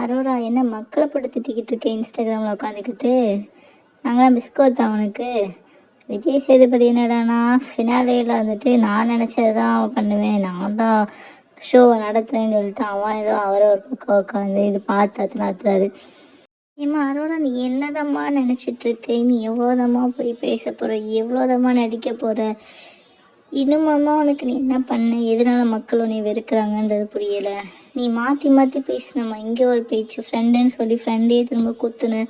அரோரா என்ன மக்களை போட்டு திட்டிக்கிட்டு இருக்கேன் இன்ஸ்டாகிராமில் உட்காந்துக்கிட்டு? நாங்களாம் பிஸ்கோத் அவனுக்கு விஜய் சேதுபதி என்னடானா ஃபினாலேயில் வந்துட்டு நான் நினச்சது தான் பண்ணுவேன். நான் தான் ஷோவை நடத்துறேன்னு சொல்லிட்டு அவன் ஏதோ அவரை ஒரு பக்கம் உட்காந்து இது பார்த்து அத்தனாத்துறாரு ஏம்மா அரோரா நீ என்னதம்மா நினச்சிட்டுருக்கே நீ எவ்வளோதம்மா போய் பேச போகிற எவ்வளோதம்மா நடிக்க போகிற இன்னுமாம்மா உனக்கு நீ என்ன பண்ண? எதனால மக்கள் உன்னை வெறுக்கிறாங்கன்றது புரியல. நீ மாற்றி மாற்றி பேசினம்மா. இங்கே ஒரு பேச்சு ஃப்ரெண்டுன்னு சொல்லி ஃப்ரெண்டே திரும்ப குத்துன.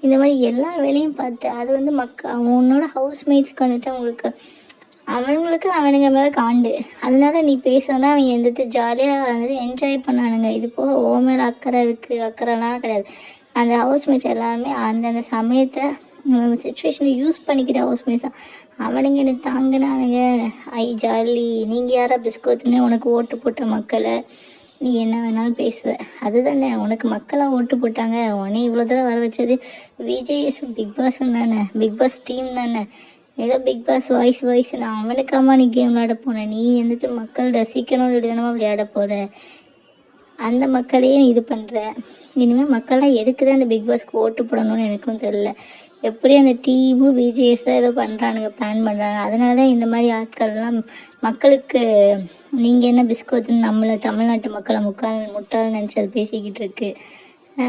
இந்த மாதிரி எல்லா வேலையும் பார்த்து அது வந்து மக்க அவன் உன்னோட ஹவுஸ்மேட்ஸ்க்கு வந்துட்டு அவங்களுக்கு அவனுங்களுக்கு அவனுங்க மேலே காண்டு. அதனால நீ பேசுனா அவன் வந்துட்டு ஜாலியாக வந்துட்டு என்ஜாய் பண்ணானுங்க. இது போக ஓ மேலே அக்கறை இருக்குது அக்கறைலாம் கிடையாது. அந்த ஹவுஸ்மேட்ஸ் எல்லாருமே அந்தந்த சமயத்தை அந்த சுச்சுவேஷனை யூஸ் பண்ணிக்கிட்ட ஹவுஸ்மேட்ஸ் தான் அவனுங்க எனக்கு தாங்கினானுங்க. ஐ ஜாலி. நீங்கள் யாரா பிஸ்கோத்துன்னு உனக்கு ஓட்டு போட்ட மக்களை நீ என்ன வேணாலும் பேசுவ. அதுதானே உனக்கு மக்களாக ஓட்டு போட்டாங்க. உனே இவ்வளோ தூரம் வர வச்சது விஜேஎஸ் பிக் பாஸும் தானே. பிக் பாஸ் டீம் தானே. ஏதோ பிக் பாஸ் வாய்ஸ் வாய்ஸ் நான் அவனுக்காமா நீ கேம் விளையாட போனேன் நீ வந்துட்டு மக்கள் ரசிக்கணும்னு தானமா விளையாட போகிற அந்த மக்களையே நீ இது பண்ணுற இனிமேல் மக்கள்லாம் எதுக்கு தான் இந்த பிக் பாஸ்க்கு ஓட்டு போடணும்னு எனக்கும் தெரில எப்படி அந்த டீமும் விஜேஎஸ் தான் ஏதோ பண்ணுறானுங்க பிளான் பண்ணுறாங்க அதனால தான் இந்த மாதிரி ஆட்கள்லாம் மக்களுக்கு நீங்கள் என்ன பிஸ்கோத்துன்னு நம்மளை தமிழ்நாட்டு மக்களை முக்கால் முட்டாள் நினச்சி அது பேசிக்கிட்டு இருக்கு. ஆ?